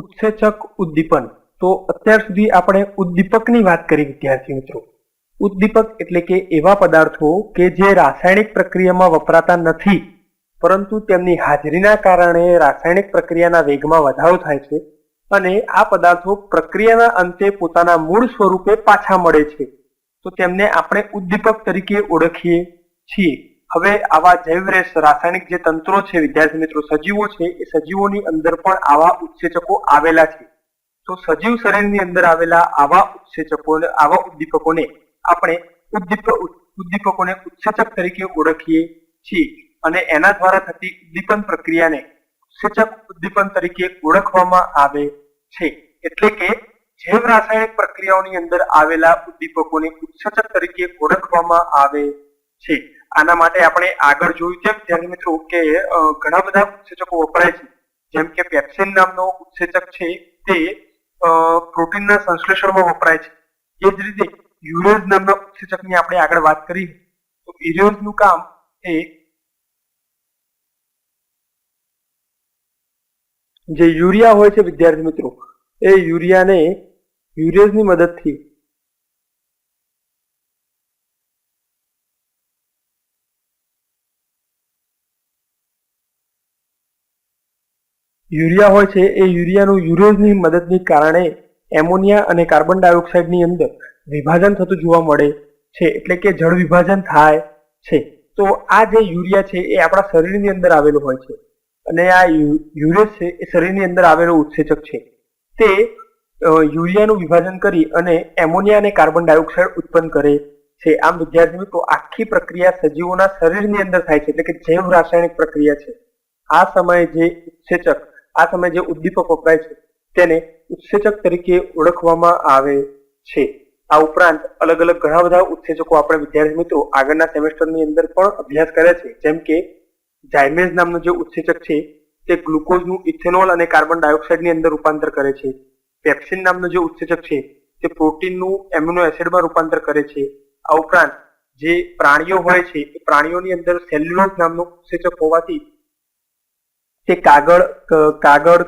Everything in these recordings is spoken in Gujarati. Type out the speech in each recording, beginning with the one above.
ઉત્સેચક ઉદ્દીપન. તો અત્યાર સુધી આપણે ઉદ્દીપકની વાત કરી વિદ્યાર્થી મિત્રો. ઉદ્દીપક એટલે કે એવા પદાર્થો કે જે રાસાયણિક પ્રક્રિયામાં વપરાતા નથી, પરંતુ તેમની હાજરીના કારણે રાસાયણિક પ્રક્રિયાના વેગમાં વધારો થાય છે અને આ પદાર્થો પ્રક્રિયાના અંતે પોતાના મૂળ સ્વરૂપે પાછા મળે છે. તો તેમને આપણે ઉદ્દીપક તરીકે ઓળખીએ છીએ. હવે આવા જૈવ રેસ- રાસાયણિક જે તંત્રો છે, વિદ્યાર્થી મિત્રો, સજીવો છે, એ સજીવોની અંદર પણ આવા ઉત્સેચકો આવેલા છે. તો સજીવ શરીરની અંદર આવેલા આવા ઉત્સેચકોને, આવા ઉદ્દીપકોને આપણે ઉદ્દીપક ઉદ્દીપકોને ઉત્સેચક તરીકે ઓળખીએ છીએ અને એના દ્વારા થતી ઉદ્દીપન પ્રક્રિયાને ઉત્સેચક ઉદ્દીપન તરીકે ઓળખવામાં આવે છે. એટલે કે જૈવ રાસાયણિક પ્રક્રિયાઓની અંદર આવેલા ઉદ્દીપકોને ઉત્સેચક તરીકે ઓળખવામાં આવે છે આના માટે આપણે આગળ જોયું છે વિદ્યાર્થી મિત્રો કે ઘણા બધા ઉત્સેચકો વપરાય છે. જેમ કે પેપ્સિન નામનો ઉત્સેચક છે તે પ્રોટીનના સંશ્લેષણમાં વપરાય છે. એ જ રીતે યુરેઝ નામના ઉત્સેચકની આપણે આગળ વાત કરી. તો યુરેઝનું કામ એ જે યુરિયા હોય છે વિદ્યાર્થી મિત્રો, એ યુરિયાને યુરેઝની મદદથી યુરિયા હોય છે, એ યુરિયાનું યુરેઝની મદદની કારણે એમોનિયા અને કાર્બન ડાયોક્સાઇડની અંદર વિભાજન થતું જોવા મળે છે, એટલે કે જળ વિભાજન થાય છે. તો આ જે યુરિયા છે, એ આપણા શરીરની અંદર આવેલું હોય છે. અને આ યુરેઝ છે, એ શરીરની અંદર આવેલું ઉત્સેચક છે. તે યુરિયાનું વિભાજન કરી અને એમોનિયા અને કાર્બન ડાયોક્સાઇડ ઉત્પન્ન કરે છે. આમ વિદ્યાર્થી મિત્રો, આખી પ્રક્રિયા સજીવોના શરીરની અંદર થાય છે, એટલે કે જૈવ રાસાયણિક પ્રક્રિયા છે. આ સમયે જે ઉત્સેચક આ સમયે જે ઉદ્દીપક વપરાય છે, તેને ઉત્સેચક તરીકે ઓળખવામાં આવે છે. આ ઉપરાંત અલગ અલગ ઘણા બધા ઉત્સેચકો આપણે વિદ્યાર્થી મિત્રો આગળના સેમેસ્ટરની અંદર પણ અભ્યાસ કર્યા છે. જેમ કે ઝાયમેઝ નામનું જે ઉત્સેચક છે, તે ગ્લુકોઝનું ઇથેનોલ અને કાર્બન ડાયોક્સાઇડની અંદર રૂપાંતર કરે છે. પેપ્સિન નામનું જે ઉત્સેચક છે, તે પ્રોટીનનું એમિનો એસિડમાં રૂપાંતર કરે છે. આ ઉપરાંત જે પ્રાણીઓ હોય છે, એ પ્રાણીઓની અંદર સેલ્યુલોઝ નામનું ઉત્સેચક હોવાથી તે કાગળ કાગળ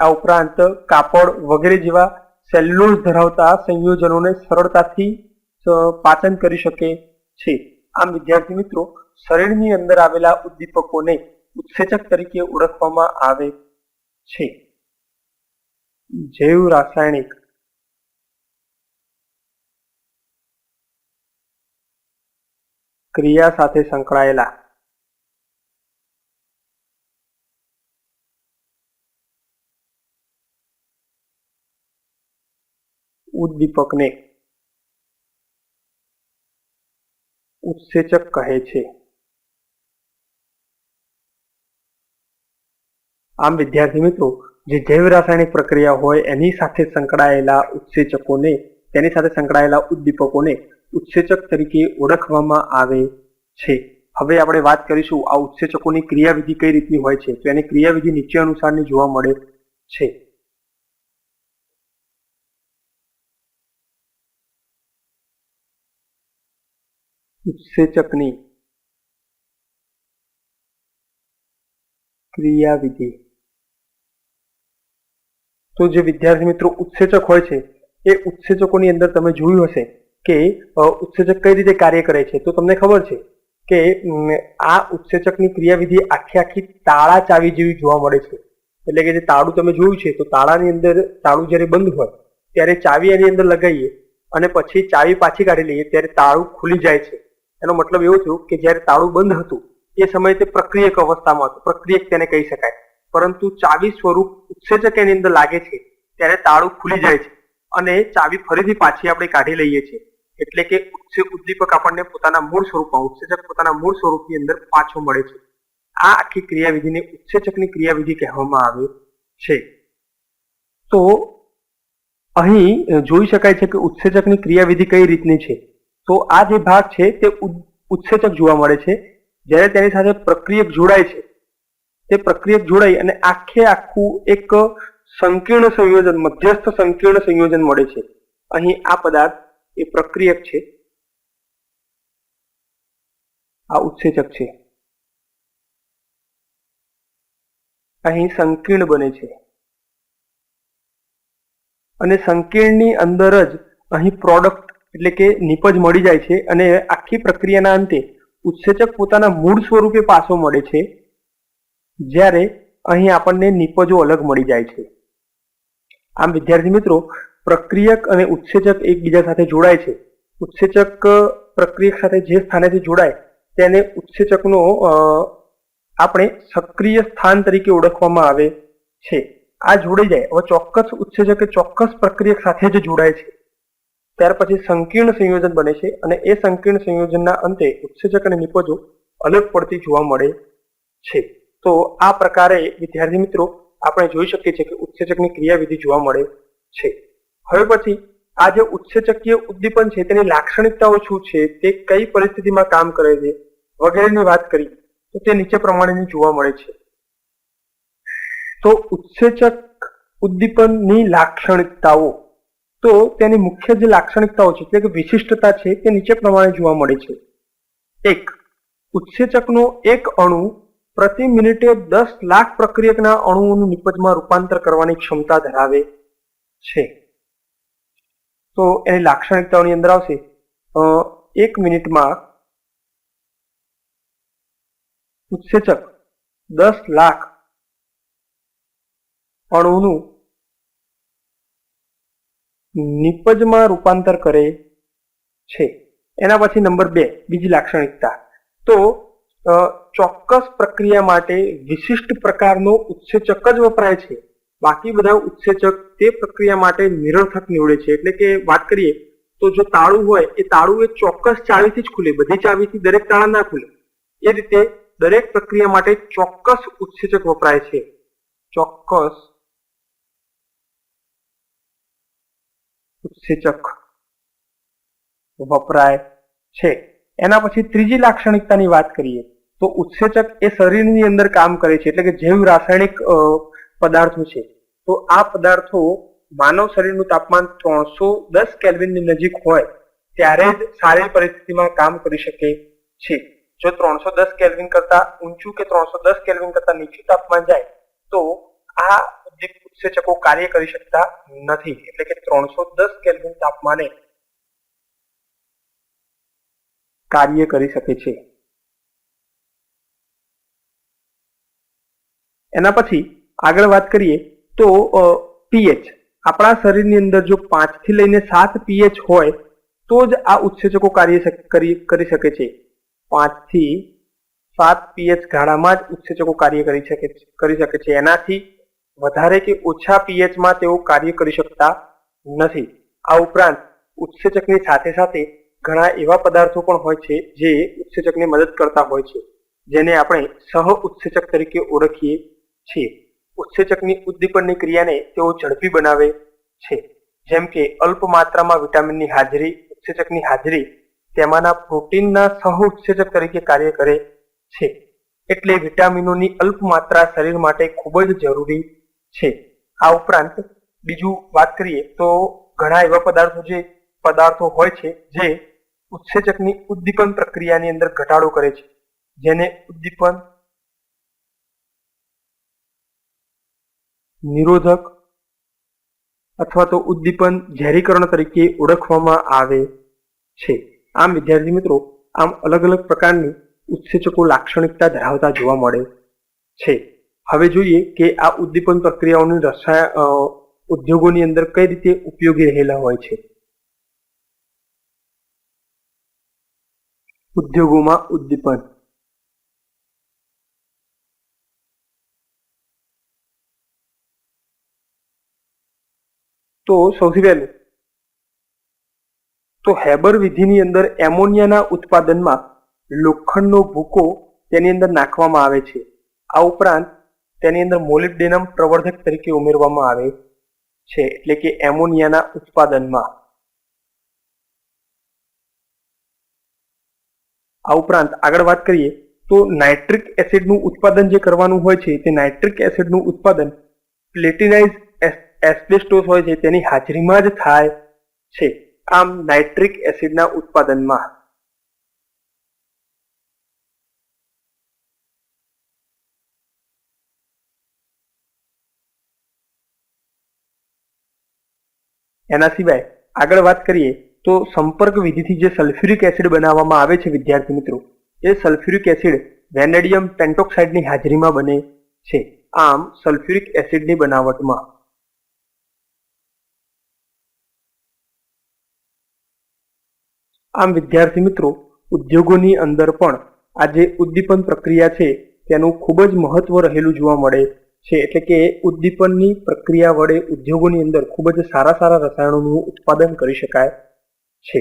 આ ઉપરાંત કાપડ વગેરે જેવા સેલ્યુલોઝ ધરાવતા સંયોજનોને સરળતાથી પાચન કરી શકે છે. આમ વિદ્યાર્થી મિત્રો, શરીરની અંદર આવેલા ઉદ્દીપકોને ઉત્સેચક તરીકે ઓળખવામાં આવે છે. જૈવ રાસાયણિક ક્રિયા સાથે સંકળાયેલા ઉદ્દીપકને ઉત્સેચક કહે છે. આમ વિદ્યાર્થી મિત્રો, જે જૈવ રાસાયણિક પ્રક્રિયા હોય, એની સાથે સંકળાયેલા ઉત્સેચકોને, તેની સાથે સંકળાયેલા ઉદ્દીપકોને ઉત્સેચક તરીકે ઓળખવામાં આવે છે. હવે આપણે વાત કરીશું આ ઉત્સેચકોની ક્રિયાવિધિ કઈ રીતની હોય છે? તો એની ક્રિયાવિધિ નીચે અનુસારની જોવા મળે છે. ઉત્સેચકની ક્રિયાવિધિ. તો જે વિદ્યાર્થી મિત્રો ઉત્સેચક હોય છે, એ ઉત્સેચકોની અંદર તમે જોયું હશે કે ઉત્સેચક કઈ રીતે કાર્ય કરે છે. તો તમને ખબર છે કે આ ઉત્સેચકની ક્રિયાવિધિ આખી આખી તાળા ચાવી જેવી જોવા મળે છે. એટલે કે જે તાળું તમે જોયું છે, તો તાળાની અંદર તાળું જ્યારે બંધ હોય, ત્યારે ચાવી એની અંદર લગાવીએ અને પછી ચાવી પાછી કાઢી લઈએ, ત્યારે તાળું ખુલી જાય છે. એનો મતલબ એવો થયો કે જ્યારે તાળું બંધ હતું, એ સમયે તે પ્રક્રિયક અવસ્થામાં હતું. પ્રક્રિયક તેને કહી શકાય. પરંતુ ચાવી સ્વરૂપ ઉત્સેચક એની અંદર લાગે છે, ત્યારે તાળું ખુલી જાય છે અને ચાવી ફરીથી પાછી આપણે કાઢી લઈએ છીએ. એટલે કે ઉદ્દીપક આપણને પોતાના મૂળ સ્વરૂપમાં ઉત્સેચક પોતાના મૂળ સ્વરૂપની અંદર પાછો મળે છે. આ આખી ક્રિયાવિધિને ઉત્સેચકની ક્રિયાવિધિ કહેવામાં આવે છે. તો અહીં જોઈ શકાય છે કે ઉત્સેચકની ક્રિયાવિધિ કઈ રીતની છે? તો આ જે ભાગ છે તે ઉત્સેચક જોવા મળે છે. જ્યારે તેની સાથે પ્રક્રિયક જોડાય છે, તે પ્રક્રિયક જોડાઈ અને આખે આખું એક સંકીર્ણ સંયોજન, મધ્યસ્થ સંકીર્ણ સંયોજન મળે છે. અહીં આ પદાર્થ એ પ્રક્રિયક છે. આ ઉત્સેચક છે. અહીં સંકીર્ણ બને છે. અને સંકીર્ણની અંદર જ અહીં પ્રોડક્ટ એટલે કે નિપજ મળી જાય છે અને આખી પ્રક્રિયાના અંતે ઉત્સેચક પોતાના મૂળ સ્વરૂપે પાછો મળે છે, જ્યારે અહીં આપણને નિપજો અલગ મળી જાય છે. આમ વિદ્યાર્થી મિત્રો, પ્રક્રિયક અને ઉત્સેચક એકબીજા સાથે જોડાય છે. ઉત્સેચક પ્રક્રિયક સાથે જે સ્થાનેથી જોડાય, તેને ઉત્સેચકનો આપણે સક્રિય સ્થાન તરીકે ઓળખવામાં આવે છે. આ જોડાઈ જાય. હવે ચોક્કસ ઉત્સેચક ચોક્કસ પ્રક્રિયક સાથે જ જોડાય છે. ત્યાર પછી સંકીર્ણ સંયોજન બને છે અને એ સંકીર્ણ સંયોજનના અંતે ઉત્સેચક અને નિપજો અલગ પડતી જોવા મળે છે. તો આ પ્રકારે, વિદ્યાર્થી મિત્રો, આપણે જોઈ શકીએ છીએ કે ઉત્સેચકની ક્રિયાવિધિ જોવા મળે છે. હવે પછી, આ જે ઉત્સેચકીય ઉદ્દીપન છે તેની લાક્ષણિકતાઓ શું છે, તે કઈ પરિસ્થિતિમાં કામ કરે છે વગેરેની વાત કરી, તો તે નીચે પ્રમાણેની જોવા મળે છે. તો ઉત્સેચક ઉદ્દીપનની લાક્ષણિકતાઓ તો તેની મુખ્ય જે લાક્ષણિકતાઓ છે, એટલે કે વિશિષ્ટતા છે, તે નીચે પ્રમાણે જોવા મળે છે. એક, ઉત્સેચકનો એક અણુ પ્રતિ મિનિટે દસ લાખ પ્રક્રિયકના અણુઓનું નિપજમાં રૂપાંતર કરવાની ક્ષમતા ધરાવે છે. તો એની લાક્ષણિકતાઓની અંદર આવશે એક મિનિટમાં ઉત્સેચક દસ લાખ અણુનું નિપજમાં રૂપાંતર કરે છે. એના પછી નંબર બે, બીજી લાક્ષણિકતા. તો ચોક્કસ પ્રક્રિયા માટે વિશિષ્ટ પ્રકારનો ઉત્સેચક જ વપરાય છે. બાકી બધા ઉત્સેચક તે પ્રક્રિયા માટે નિરર્થક નીવડે છે. એટલે કે વાત કરીએ, તો જો તાળું હોય, એ તાળું એ ચોક્કસ ચાવીથી જ ખુલે. બધી ચાવીથી દરેક તાળા ના ખુલે. એ રીતે દરેક પ્રક્રિયા માટે ચોક્કસ ઉત્સેચક વપરાય છે. ચોક્કસ ઉત્સેચક વપરાય છે. એના પછી ત્રીજી લાક્ષણિકતાની વાત કરીએ, તો ઉત્સેચક એ શરીરની અંદર કામ કરે છે, એટલે કે જૈવ રાસાયણિક પદાર્થો છે. તો આ પદાર્થો માનવ શરીરનું તાપમાન ત્રણસો દસ કેલ્વિનની નજીક હોય, ત્યારે જ સારી પરિસ્થિતિમાં કામ કરી શકે છે. જો ત્રણસો દસ કેલ્વિન કરતા ઊંચું કે ત્રણસો દસ કેલ્વિન કરતા નીચું તાપમાન જાય, તો આ ઉત્સેચકો કાર્ય કરી શકતા નથી. એટલે કે ત્રણસો દસ કેલ્વિન તાપમાને કાર્ય કરી શકે છે. એના પછી આગળ વાત કરીએ તો પીએચ આપણા શરીરની અંદર જો પાંચથી લઈને સાત પીએચ હોય, તો જ આ ઉત્સેચકો કાર્ય કરી શકે છે. પાંચથી સાત પીએચ ગાળામાં જ ઉત્સેચકો કાર્ય કરી શકે કરી શકે છે. એનાથી વધારે કે ઓછા પીએચમાં તેઓ કાર્ય કરી શકતા નથી. આ ઉપરાંત ઉત્સેચકની સાથે સાથે ઘણા એવા પદાર્થો પણ હોય છે જે ઉત્સેચકને મદદ કરતા હોય છે, જેને આપણે સહ ઉત્સેચક તરીકે ઓળખીએ છીએ. ઉત્સેચકની ઉદ્દીપનની ક્રિયાને તેઓ ઝડપી બનાવે છે. જેમ કે અલ્પ માત્રામાં વિટામિનની હાજરી, ઉત્સેચકની હાજરી તેમાંના પ્રોટીનના સહ ઉત્સેચક તરીકે કાર્ય કરે છે. એટલે વિટામિનોની અલ્પ માત્રા શરીર માટે ખૂબ જ જરૂરી છે. આ ઉપરાંત બીજું વાત કરીએ તો ઘણા એવા પદાર્થો જે પદાર્થો હોય છે જે ઉત્સેચકની ઉદ્દીપન પ્રક્રિયાની અંદર ઘટાડો કરે છે. જેને ઉદ્દીપન નિરોધક અથવા તો ઉદ્દીપન ઝેરીકરણ તરીકે ઓળખવામાં આવે છે. આમ, વિદ્યાર્થી મિત્રો, આમ અલગ અલગ પ્રકારની ઉત્સેચકો લાક્ષણિકતા ધરાવતા જોવા મળે છે. હવે જોઈએ કે આ ઉદ્દીપન પ્રક્રિયાઓની રસાય ઉદ્યોગોની અંદર કઈ રીતે ઉપયોગી રહેલા હોય છે? ઉદ્યોગોમાં ઉદ્દીપન. તો સૌથી પહેલું, તો હેબર વિધિની અંદર એમોનિયાના ઉત્પાદનમાં લોખંડનો ભૂકો તેની અંદર નાખવામાં આવે છે. આ ઉપરાંત તેની અંદર મોલિબ્ડેનમ પ્રવર્ધક તરીકે ઉમેરવામાં આવે છે, એટલે કે એમોનિયાના ઉત્પાદનમાં. આ ઉપરાંત આગળ વાત કરીએ તો નાઇટ્રિક એસિડનું ઉત્પાદન જે કરવાનું હોય છે, તે નાઇટ્રિક એસિડનું ઉત્પાદન પ્લેટિનાઇઝ એસ્બેસ્ટોસ હોય છે, તેની હાજરીમાં જ થાય છે, આમ નાઇટ્રિક એસિડના ઉત્પાદનમાં. એના સિવાય આગળ વાત કરીએ તો સંપર્ક વિધિથી જે સલ્ફ્યુરિક એસિડ બનાવવામાં આવે છે, વિદ્યાર્થી મિત્રો, એ સલ્ફ્યુરિક એસિડ વેનેડિયમ પેન્ટોક્સાઇડની હાજરીમાં બને છે. આમ, સલ્ફ્યુરિક એસિડની બનાવટમાં આમ, વિદ્યાર્થી મિત્રો, ઉદ્યોગોની અંદર પણ આ જે ઉદ્દીપન પ્રક્રિયા છે, તેનું ખૂબ જ મહત્વ રહેલું જોવા મળે છે એટલે કે ઉદ્દીપનની પ્રક્રિયા વડે ઉદ્યોગોની અંદર ખૂબ જ સારા સારા રસાયણોનું ઉત્પાદન કરી શકાય છે.